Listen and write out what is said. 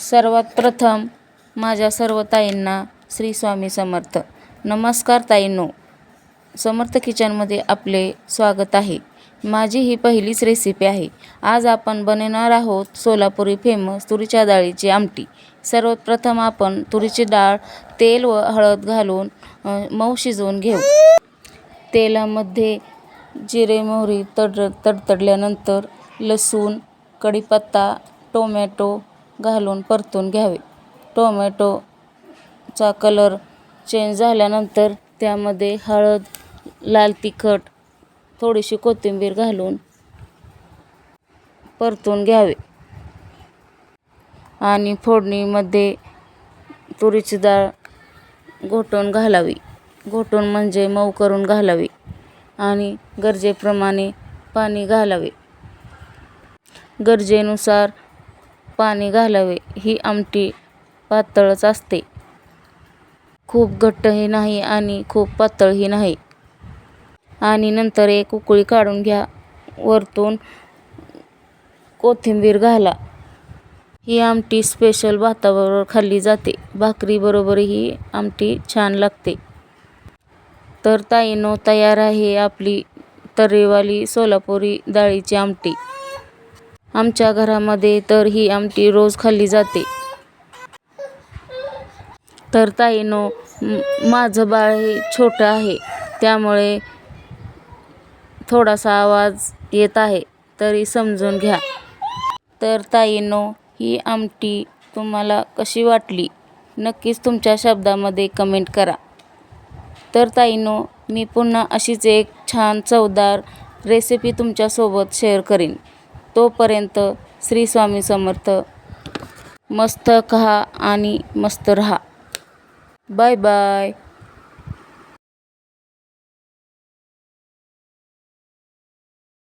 सर्वात प्रथम माझ्या सर्व ताईंना श्री स्वामी समर्थ. नमस्कार ताईंनो. समर्थ किचनमध्ये आपले स्वागत आहे. माझी ही पहिलीच रेसिपी आहे. आज आपण बनवणार आहोत सोलापुरी फेमस तुरीच्या डाळीची आमटी. सर्वात प्रथम आपण तुरीची डाळ तेल व हळद घालून मऊ शिजवून घेऊ. तेलामध्ये जिरे मोहरी तड तडतडल्यानंतर लसूण कढीपत्ता टोमॅटो घालून परतून घ्यावे. टोमॅटोचा कलर चेंज झाल्यानंतर त्यामध्ये हळद लाल तिखट थोडीशी कोथिंबीर घालून परतून घ्यावे. आणि फोडणीमध्ये तुरीची डाळ घोटून घालावी. घोटून म्हणजे मऊ करून घालावी आणि गरजेप्रमाणे पाणी घालावे. गरजेनुसार पाणी घालावे ही आमटी पातळच असते. खूप घट्टही नाही आणि खूप पातळही नाही. आणि नंतर एक उकळी काढून घ्या. वरतून कोथिंबीर घाला. ही आमटी स्पेशल भाताबरोबर खाल्ली जाते. भाकरीबरोबर ही आमटी छान लागते. तर ताईनो तयार आहे आपली तर्रेवाली सोलापुरी डाळीची आमटी. आमच्या घरामध्ये तर ही आमटी रोज खाल्ली जाते. तर ताईनो माझं बाळ हे छोटं आहे त्यामुळे थोडासा आवाज येत आहे तरी समजून घ्या. तर ताईनो ही आमटी तुम्हाला कशी वाटली? नक्कीच तुमच्या शब्दामध्ये कमेंट करा. तर ताईनो मी पुन्हा अशीच एक छान चवदार रेसिपी तुमच्यासोबत शेअर करीन. तोपर्यंत श्री स्वामी समर्थ. मस्त खा आणि मस्त रहा. Bye bye.